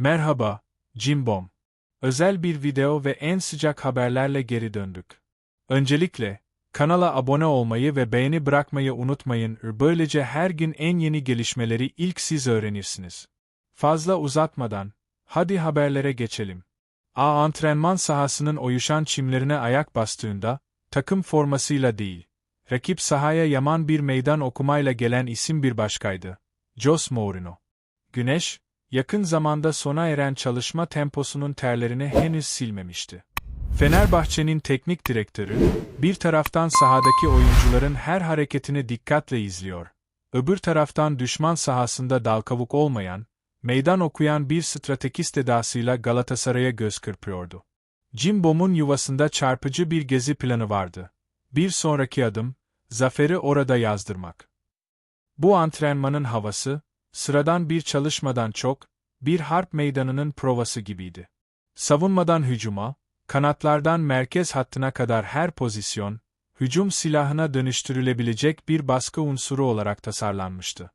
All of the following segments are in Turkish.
Merhaba, Cimbom. Özel bir video ve en sıcak haberlerle geri döndük. Öncelikle, kanala abone olmayı ve beğeni bırakmayı unutmayın. Böylece her gün en yeni gelişmeleri ilk siz öğrenirsiniz. Fazla uzatmadan, hadi haberlere geçelim. A antrenman sahasının oyuşan çimlerine ayak bastığında, takım formasıyla değil, rakip sahaya yaman bir meydan okumayla gelen isim bir başkaydı. Jos Mourinho. Güneş, yakın zamanda sona eren çalışma temposunun terlerini henüz silmemişti. Fenerbahçe'nin teknik direktörü, bir taraftan sahadaki oyuncuların her hareketini dikkatle izliyor, öbür taraftan düşman sahasında dalkavuk olmayan, meydan okuyan bir stratejist edasıyla Galatasaray'a göz kırpıyordu. Cimbom'un yuvasında çarpıcı bir gezi planı vardı. Bir sonraki adım, zaferi orada yazdırmak. Bu antrenmanın havası, sıradan bir çalışmadan çok, bir harp meydanının provası gibiydi. Savunmadan hücuma, kanatlardan merkez hattına kadar her pozisyon, hücum silahına dönüştürülebilecek bir baskı unsuru olarak tasarlanmıştı.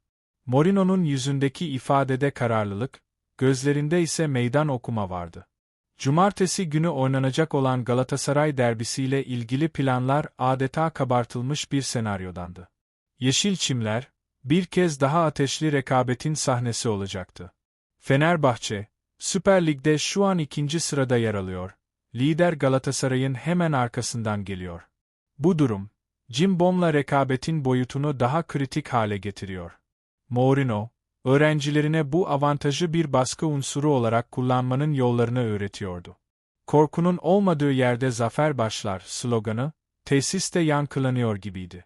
Morino'nun yüzündeki ifadede kararlılık, gözlerinde ise meydan okuma vardı. Cumartesi günü oynanacak olan Galatasaray derbisiyle ilgili planlar adeta kabartılmış bir senaryodandı. Yeşil çimler, bir kez daha ateşli rekabetin sahnesi olacaktı. Fenerbahçe, Süper Lig'de şu an ikinci sırada yer alıyor. Lider Galatasaray'ın hemen arkasından geliyor. Bu durum, Cimbom'la rekabetin boyutunu daha kritik hale getiriyor. Mourinho, öğrencilerine bu avantajı bir baskı unsuru olarak kullanmanın yollarını öğretiyordu. Korkunun olmadığı yerde zafer başlar sloganı, tesiste yankılanıyor gibiydi.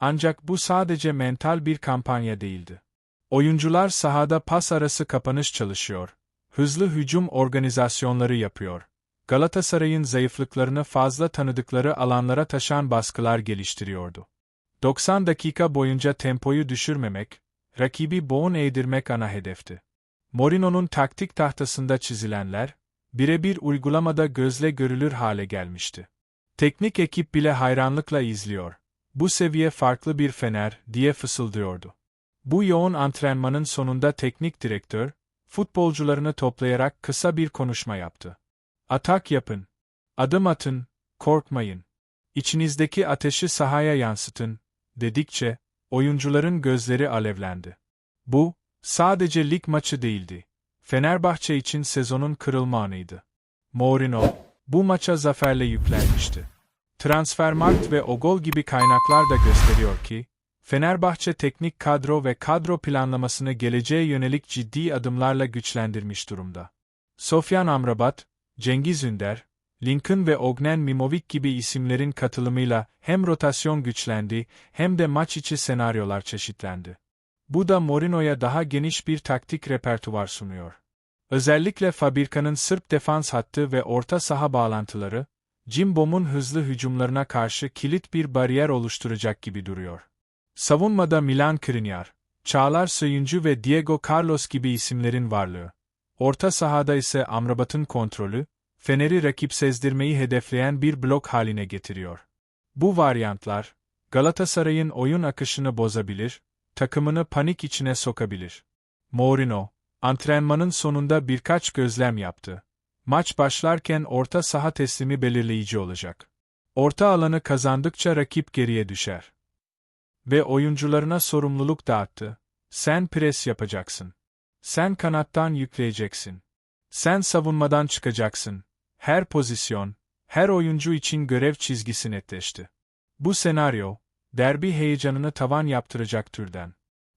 Ancak bu sadece mental bir kampanya değildi. Oyuncular sahada pas arası kapanış çalışıyor, hızlı hücum organizasyonları yapıyor. Galatasaray'ın zayıflıklarını fazla tanıdıkları alanlara taşan baskılar geliştiriyordu. 90 dakika boyunca tempoyu düşürmemek, rakibi boğun eğdirmek ana hedefti. Morino'nun taktik tahtasında çizilenler, birebir uygulamada gözle görülür hale gelmişti. Teknik ekip bile hayranlıkla izliyor. Bu seviye farklı bir fener, diye fısıldıyordu. Bu yoğun antrenmanın sonunda teknik direktör, futbolcularını toplayarak kısa bir konuşma yaptı. Atak yapın. Adım atın, korkmayın. İçinizdeki ateşi sahaya yansıtın, dedikçe, oyuncuların gözleri alevlendi. Bu, sadece lig maçı değildi. Fenerbahçe için sezonun kırılma anıydı. Mourinho, bu maça zaferle yüklenmişti. Transfermarkt ve Ogol gibi kaynaklar da gösteriyor ki, Fenerbahçe teknik kadro ve kadro planlamasını geleceğe yönelik ciddi adımlarla güçlendirmiş durumda. Sofyan Amrabat, Cengiz Ünder, Lincoln ve Ognen Mimovic gibi isimlerin katılımıyla hem rotasyon güçlendi hem de maç içi senaryolar çeşitlendi. Bu da Mourinho'ya daha geniş bir taktik repertuvar sunuyor. Özellikle Fabirka'nın Sırp defans hattı ve orta saha bağlantıları, Cimbom'un hızlı hücumlarına karşı kilit bir bariyer oluşturacak gibi duruyor. Savunmada Milan Skriniar, Çağlar Söyüncü ve Diego Carlos gibi isimlerin varlığı. Orta sahada ise Amrabat'ın kontrolü, Fener'i rakip sezdirmeyi hedefleyen bir blok haline getiriyor. Bu varyantlar, Galatasaray'ın oyun akışını bozabilir, takımını panik içine sokabilir. Mourinho, antrenmanın sonunda birkaç gözlem yaptı. Maç başlarken orta saha teslimi belirleyici olacak. Orta alanı kazandıkça rakip geriye düşer. Ve oyuncularına sorumluluk dağıttı. Sen pres yapacaksın. Sen kanattan yükleyeceksin. Sen savunmadan çıkacaksın. Her pozisyon, her oyuncu için görev çizgisi netleşti. Bu senaryo, derbi heyecanını tavan yaptıracak türden.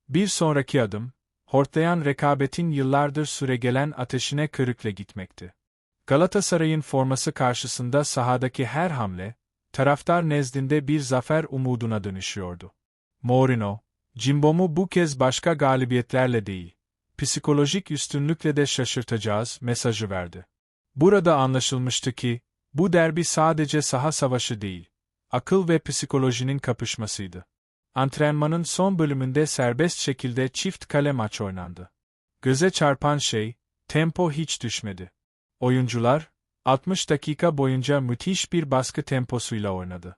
Bir sonraki adım, hortlayan rekabetin yıllardır süregelen ateşine kırıkla gitmekti. Galatasaray'ın forması karşısında sahadaki her hamle, taraftar nezdinde bir zafer umuduna dönüşüyordu. Mourinho, Cimbom'u bu kez başka galibiyetlerle değil, psikolojik üstünlükle de şaşırtacağız mesajı verdi. Burada anlaşılmıştı ki, bu derbi sadece saha savaşı değil, akıl ve psikolojinin kapışmasıydı. Antrenmanın son bölümünde serbest şekilde çift kale maç oynandı. Göze çarpan şey, tempo hiç düşmedi. Oyuncular, 60 dakika boyunca müthiş bir baskı temposuyla oynadı.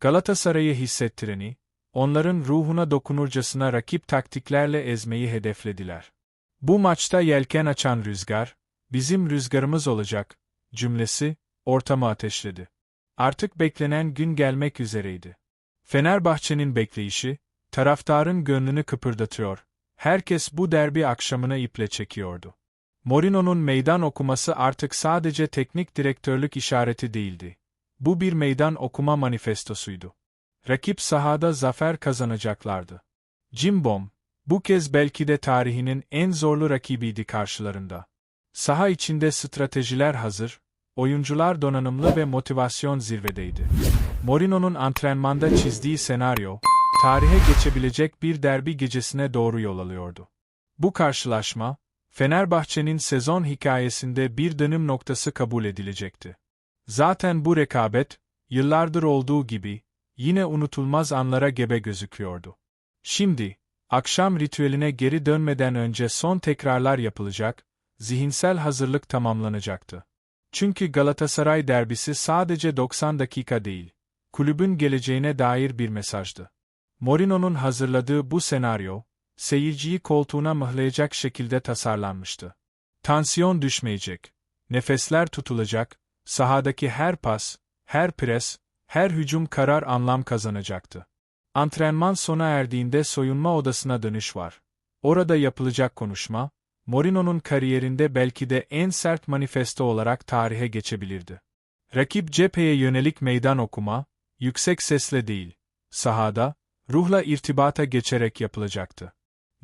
Galatasaray'ı hissettireni, onların ruhuna dokunurcasına rakip taktiklerle ezmeyi hedeflediler. Bu maçta yelken açan rüzgar, bizim rüzgarımız olacak, cümlesi, ortamı ateşledi. Artık beklenen gün gelmek üzereydi. Fenerbahçe'nin bekleyişi, taraftarın gönlünü kıpırdatıyor, herkes bu derbi akşamına iple çekiyordu. Morino'nun meydan okuması artık sadece teknik direktörlük işareti değildi. Bu bir meydan okuma manifestosuydu. Rakip sahada zafer kazanacaklardı. Cimbom, bu kez belki de tarihinin en zorlu rakibiydi karşılarında. Saha içinde stratejiler hazır, oyuncular donanımlı ve motivasyon zirvedeydi. Morino'nun antrenmanda çizdiği senaryo, tarihe geçebilecek bir derbi gecesine doğru yol alıyordu. Bu karşılaşma, Fenerbahçe'nin sezon hikayesinde bir dönüm noktası kabul edilecekti. Zaten bu rekabet, yıllardır olduğu gibi, yine unutulmaz anlara gebe gözüküyordu. Şimdi, akşam ritüeline geri dönmeden önce son tekrarlar yapılacak, zihinsel hazırlık tamamlanacaktı. Çünkü Galatasaray derbisi sadece 90 dakika değil, kulübün geleceğine dair bir mesajdı. Morino'nun hazırladığı bu senaryo, seyirciyi koltuğuna mıhlayacak şekilde tasarlanmıştı. Tansiyon düşmeyecek, nefesler tutulacak, sahadaki her pas, her pres, her hücum karar anlam kazanacaktı. Antrenman sona erdiğinde soyunma odasına dönüş var. Orada yapılacak konuşma, Morino'nun kariyerinde belki de en sert manifesto olarak tarihe geçebilirdi. Rakip cepheye yönelik meydan okuma, yüksek sesle değil, sahada, ruhla irtibata geçerek yapılacaktı.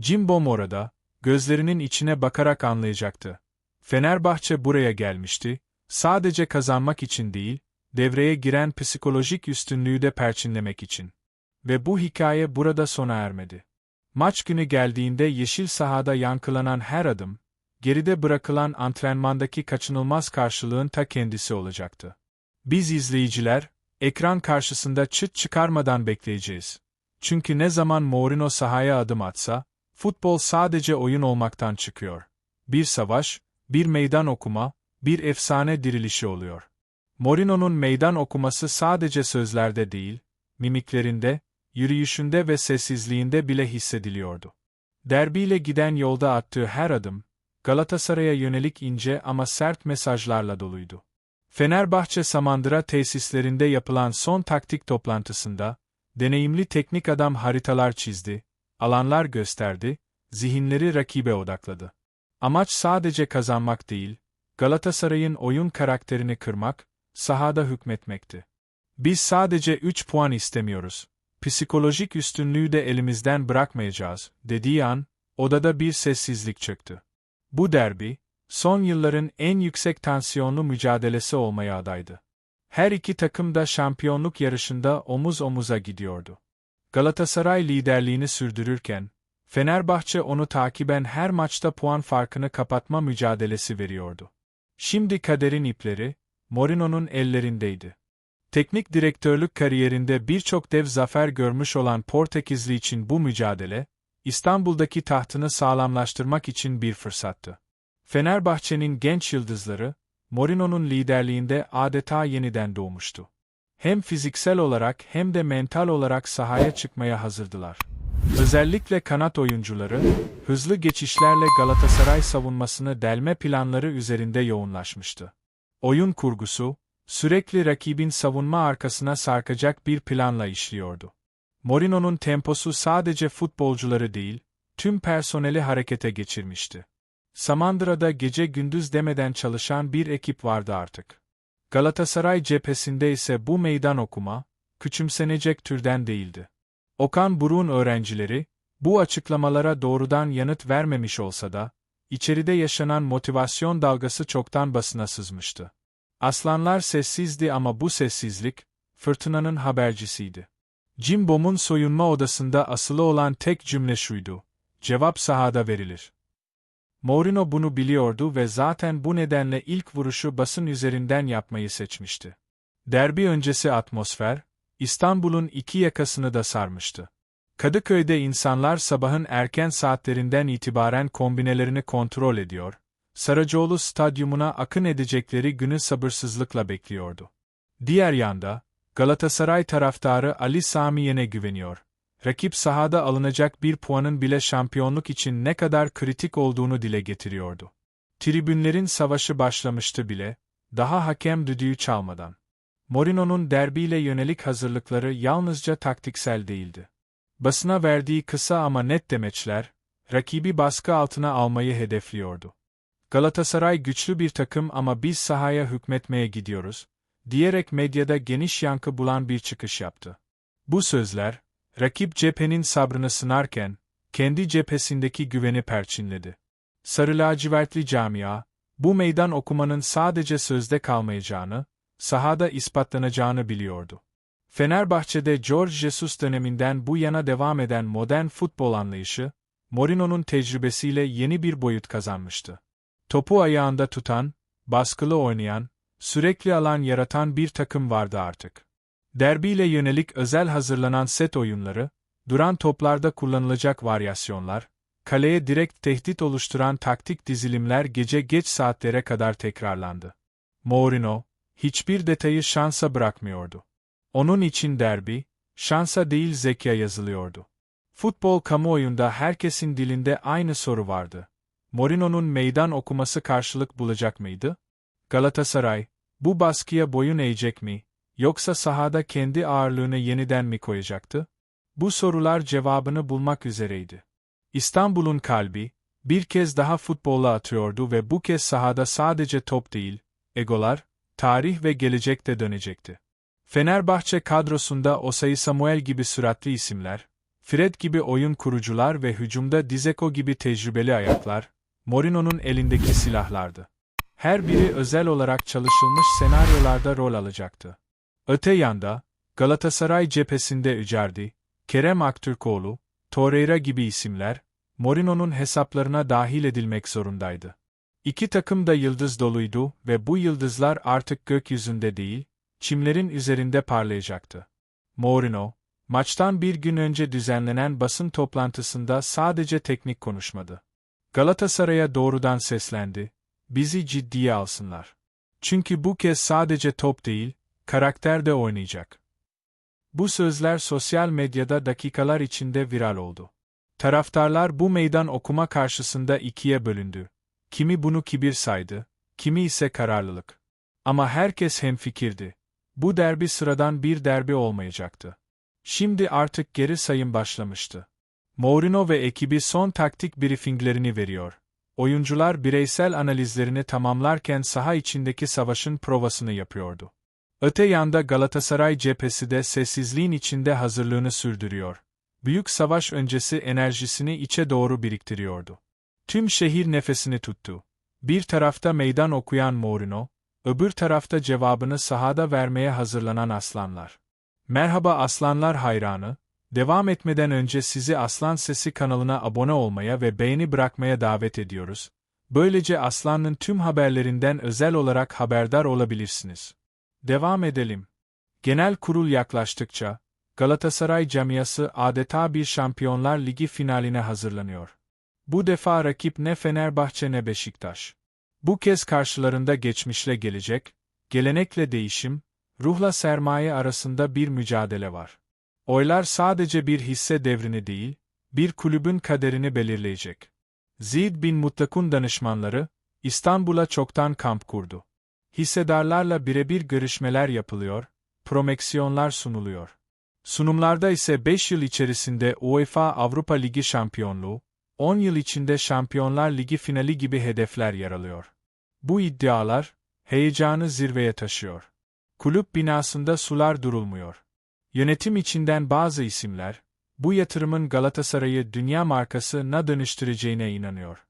Jimbo orada, gözlerinin içine bakarak anlayacaktı. Fenerbahçe buraya gelmişti, sadece kazanmak için değil, devreye giren psikolojik üstünlüğü de perçinlemek için. Ve bu hikaye burada sona ermedi. Maç günü geldiğinde yeşil sahada yankılanan her adım, geride bırakılan antrenmandaki kaçınılmaz karşılığın ta kendisi olacaktı. Biz izleyiciler, ekran karşısında çıt çıkarmadan bekleyeceğiz. Çünkü ne zaman Mourinho sahaya adım atsa, futbol sadece oyun olmaktan çıkıyor. Bir savaş, bir meydan okuma, bir efsane dirilişi oluyor. Mourinho'nun meydan okuması sadece sözlerde değil, mimiklerinde, yürüyüşünde ve sessizliğinde bile hissediliyordu. Derbiyle giden yolda attığı her adım, Galatasaray'a yönelik ince ama sert mesajlarla doluydu. Fenerbahçe Samandıra tesislerinde yapılan son taktik toplantısında, deneyimli teknik adam haritalar çizdi, alanlar gösterdi, zihinleri rakibe odakladı. Amaç sadece kazanmak değil, Galatasaray'ın oyun karakterini kırmak, sahada hükmetmekti. Biz sadece 3 puan istemiyoruz. Psikolojik üstünlüğü de elimizden bırakmayacağız, dediği an, odada bir sessizlik çöktü. Bu derbi, son yılların en yüksek tansiyonlu mücadelesi olmaya adaydı. Her iki takım da şampiyonluk yarışında omuz omuza gidiyordu. Galatasaray liderliğini sürdürürken, Fenerbahçe onu takiben her maçta puan farkını kapatma mücadelesi veriyordu. Şimdi kaderin ipleri, Morino'nun ellerindeydi. Teknik direktörlük kariyerinde birçok dev zafer görmüş olan Portekizli için bu mücadele, İstanbul'daki tahtını sağlamlaştırmak için bir fırsattı. Fenerbahçe'nin genç yıldızları, Morino'nun liderliğinde adeta yeniden doğmuştu. Hem fiziksel olarak hem de mental olarak sahaya çıkmaya hazırdılar. Özellikle kanat oyuncuları, hızlı geçişlerle Galatasaray savunmasını delme planları üzerinde yoğunlaşmıştı. Oyun kurgusu, sürekli rakibin savunma arkasına sarkacak bir planla işliyordu. Morino'nun temposu sadece futbolcuları değil, tüm personeli harekete geçirmişti. Samandıra'da gece gündüz demeden çalışan bir ekip vardı artık. Galatasaray cephesinde ise bu meydan okuma, küçümsenecek türden değildi. Okan Buruk'un öğrencileri, bu açıklamalara doğrudan yanıt vermemiş olsa da, içeride yaşanan motivasyon dalgası çoktan basına sızmıştı. Aslanlar sessizdi ama bu sessizlik, fırtınanın habercisiydi. Jimbom'un soyunma odasında asılı olan tek cümle şuydu, cevap sahada verilir. Mourinho bunu biliyordu ve zaten bu nedenle ilk vuruşu basın üzerinden yapmayı seçmişti. Derbi öncesi atmosfer, İstanbul'un iki yakasını da sarmıştı. Kadıköy'de insanlar sabahın erken saatlerinden itibaren kombinelerini kontrol ediyor, Saracoğlu stadyumuna akın edecekleri günü sabırsızlıkla bekliyordu. Diğer yanda, Galatasaray taraftarı Ali Sami Yen'e güveniyor. Rakip sahada alınacak bir puanın bile şampiyonluk için ne kadar kritik olduğunu dile getiriyordu. Tribünlerin savaşı başlamıştı bile, daha hakem düdüğü çalmadan. Mourinho'nun derbiyle yönelik hazırlıkları yalnızca taktiksel değildi. Basına verdiği kısa ama net demeçler, rakibi baskı altına almayı hedefliyordu. Galatasaray güçlü bir takım ama biz sahaya hükmetmeye gidiyoruz, diyerek medyada geniş yankı bulan bir çıkış yaptı. Bu sözler, rakip cephenin sabrını sınarken, kendi cephesindeki güveni perçinledi. Sarı lacivertli camia, bu meydan okumanın sadece sözde kalmayacağını, sahada ispatlanacağını biliyordu. Fenerbahçe'de George Jesus döneminden bu yana devam eden modern futbol anlayışı, Mourinho'nun tecrübesiyle yeni bir boyut kazanmıştı. Topu ayağında tutan, baskılı oynayan, sürekli alan yaratan bir takım vardı artık. Derbiyle yönelik özel hazırlanan set oyunları, duran toplarda kullanılacak varyasyonlar, kaleye direkt tehdit oluşturan taktik dizilimler gece geç saatlere kadar tekrarlandı. Mourinho, hiçbir detayı şansa bırakmıyordu. Onun için derbi, şansa değil zeka yazılıyordu. Futbol kamuoyunda herkesin dilinde aynı soru vardı. Mourinho'nun meydan okuması karşılık bulacak mıydı? Galatasaray, bu baskıya boyun eğecek mi, yoksa sahada kendi ağırlığını yeniden mi koyacaktı? Bu sorular cevabını bulmak üzereydi. İstanbul'un kalbi, bir kez daha futbolla atıyordu ve bu kez sahada sadece top değil, egolar, tarih ve gelecek de dönecekti. Fenerbahçe kadrosunda Osayi Samuel gibi süratli isimler, Fred gibi oyun kurucular ve hücumda Dizeko gibi tecrübeli ayaklar, Mourinho'nun elindeki silahlardı. Her biri özel olarak çalışılmış senaryolarda rol alacaktı. Öte yanda, Galatasaray cephesinde Icardi, Kerem Aktürkoğlu, Torreira gibi isimler, Mourinho'nun hesaplarına dahil edilmek zorundaydı. İki takım da yıldız doluydu ve bu yıldızlar artık gökyüzünde değil, çimlerin üzerinde parlayacaktı. Mourinho, maçtan bir gün önce düzenlenen basın toplantısında sadece teknik konuşmadı. Galatasaray'a doğrudan seslendi, bizi ciddiye alsınlar. Çünkü bu kez sadece top değil, karakter de oynayacak. Bu sözler sosyal medyada dakikalar içinde viral oldu. Taraftarlar bu meydan okuma karşısında ikiye bölündü. Kimi bunu kibir saydı, kimi ise kararlılık. Ama herkes hemfikirdi. Bu derbi sıradan bir derbi olmayacaktı. Şimdi artık geri sayım başlamıştı. Mourinho ve ekibi son taktik briefinglerini veriyor. Oyuncular bireysel analizlerini tamamlarken saha içindeki savaşın provasını yapıyordu. Öte yanda Galatasaray cephesi de sessizliğin içinde hazırlığını sürdürüyor. Büyük savaş öncesi enerjisini içe doğru biriktiriyordu. Tüm şehir nefesini tuttu. Bir tarafta meydan okuyan Mourinho, öbür tarafta cevabını sahada vermeye hazırlanan aslanlar. Merhaba aslanlar hayranı, devam etmeden önce sizi Aslan Sesi kanalına abone olmaya ve beğeni bırakmaya davet ediyoruz. Böylece Aslan'ın tüm haberlerinden özel olarak haberdar olabilirsiniz. Devam edelim. Genel kurul yaklaştıkça, Galatasaray camiası adeta bir Şampiyonlar Ligi finaline hazırlanıyor. Bu defa rakip ne Fenerbahçe ne Beşiktaş. Bu kez karşılarında geçmişle gelecek, gelenekle değişim, ruhla sermaye arasında bir mücadele var. Oylar sadece bir hisse devrini değil, bir kulübün kaderini belirleyecek. Zid bin Mutlak'un danışmanları, İstanbul'a çoktan kamp kurdu. Hissedarlarla birebir görüşmeler yapılıyor, promeksiyonlar sunuluyor. Sunumlarda ise 5 yıl içerisinde UEFA Avrupa Ligi şampiyonluğu, 10 yıl içinde Şampiyonlar Ligi finali gibi hedefler yer alıyor. Bu iddialar, heyecanı zirveye taşıyor. Kulüp binasında sular durulmuyor. Yönetim içinden bazı isimler, bu yatırımın Galatasaray'ı dünya markasına dönüştüreceğine inanıyor.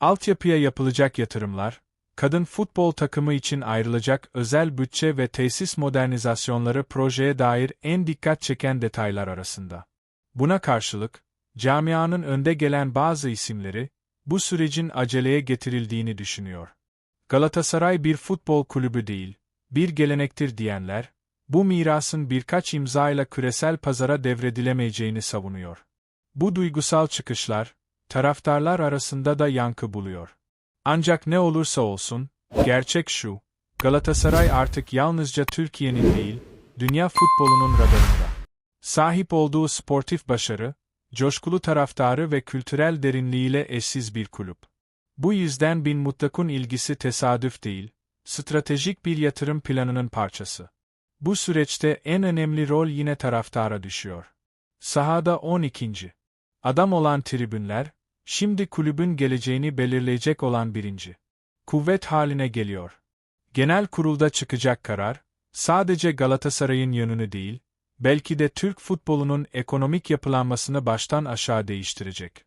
Altyapıya yapılacak yatırımlar, kadın futbol takımı için ayrılacak özel bütçe ve tesis modernizasyonları projeye dair en dikkat çeken detaylar arasında. Buna karşılık, camianın önde gelen bazı isimleri, bu sürecin aceleye getirildiğini düşünüyor. Galatasaray bir futbol kulübü değil, bir gelenektir diyenler, bu mirasın birkaç imzayla küresel pazara devredilemeyeceğini savunuyor. Bu duygusal çıkışlar, taraftarlar arasında da yankı buluyor. Ancak ne olursa olsun, gerçek şu, Galatasaray artık yalnızca Türkiye'nin değil, dünya futbolunun radarında. Sahip olduğu sportif başarı, coşkulu taraftarı ve kültürel derinliğiyle eşsiz bir kulüp. Bu yüzden Bin Mutlak'un ilgisi tesadüf değil, stratejik bir yatırım planının parçası. Bu süreçte en önemli rol yine taraftara düşüyor. Sahada 12. Adam olan tribünler, şimdi kulübün geleceğini belirleyecek olan birinci. Kuvvet haline geliyor. Genel kurulda çıkacak karar, sadece Galatasaray'ın yönünü değil, belki de Türk futbolunun ekonomik yapılanmasını baştan aşağı değiştirecek.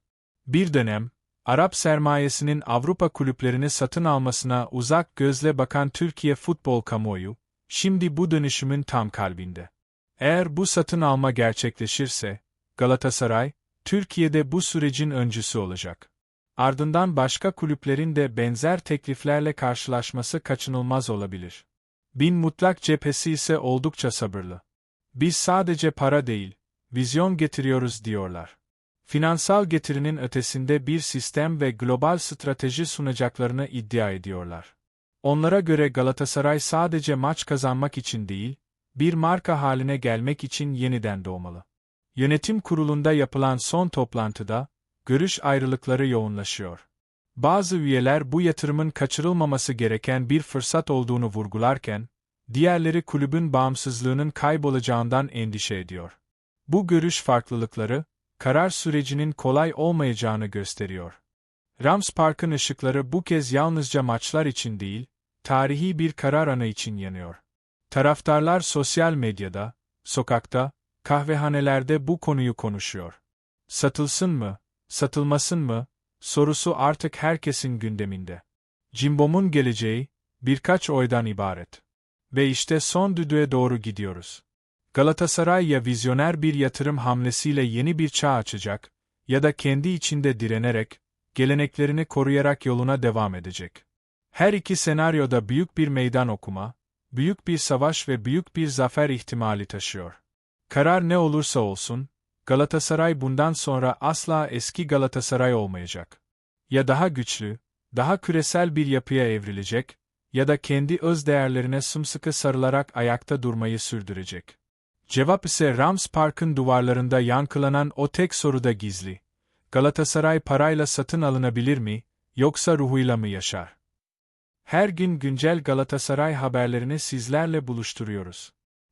Bir dönem, Arap sermayesinin Avrupa kulüplerini satın almasına uzak gözle bakan Türkiye futbol kamuoyu, şimdi bu dönüşümün tam kalbinde. Eğer bu satın alma gerçekleşirse, Galatasaray, Türkiye'de bu sürecin öncüsü olacak. Ardından başka kulüplerin de benzer tekliflerle karşılaşması kaçınılmaz olabilir. Bin Mutlak cephesi ise oldukça sabırlı. Biz sadece para değil, vizyon getiriyoruz diyorlar. Finansal getirinin ötesinde bir sistem ve global strateji sunacaklarını iddia ediyorlar. Onlara göre Galatasaray sadece maç kazanmak için değil, bir marka haline gelmek için yeniden doğmalı. Yönetim kurulunda yapılan son toplantıda, görüş ayrılıkları yoğunlaşıyor. Bazı üyeler bu yatırımın kaçırılmaması gereken bir fırsat olduğunu vurgularken, diğerleri kulübün bağımsızlığının kaybolacağından endişe ediyor. Bu görüş farklılıkları, karar sürecinin kolay olmayacağını gösteriyor. Rams Park'ın ışıkları bu kez yalnızca maçlar için değil, tarihi bir karar anı için yanıyor. Taraftarlar sosyal medyada, sokakta, kahvehanelerde bu konuyu konuşuyor. Satılsın mı, satılmasın mı, sorusu artık herkesin gündeminde. Cimbom'un geleceği, birkaç oydan ibaret. Ve işte son düdüğe doğru gidiyoruz. Galatasaray ya vizyoner bir yatırım hamlesiyle yeni bir çağ açacak, ya da kendi içinde direnerek, geleneklerini koruyarak yoluna devam edecek. Her iki senaryoda büyük bir meydan okuma, büyük bir savaş ve büyük bir zafer ihtimali taşıyor. Karar ne olursa olsun, Galatasaray bundan sonra asla eski Galatasaray olmayacak. Ya daha güçlü, daha küresel bir yapıya evrilecek, ya da kendi öz değerlerine sımsıkı sarılarak ayakta durmayı sürdürecek. Cevap ise Rams Park'ın duvarlarında yankılanan o tek soruda gizli. Galatasaray parayla satın alınabilir mi, yoksa ruhuyla mı yaşar? Her gün güncel Galatasaray haberlerini sizlerle buluşturuyoruz.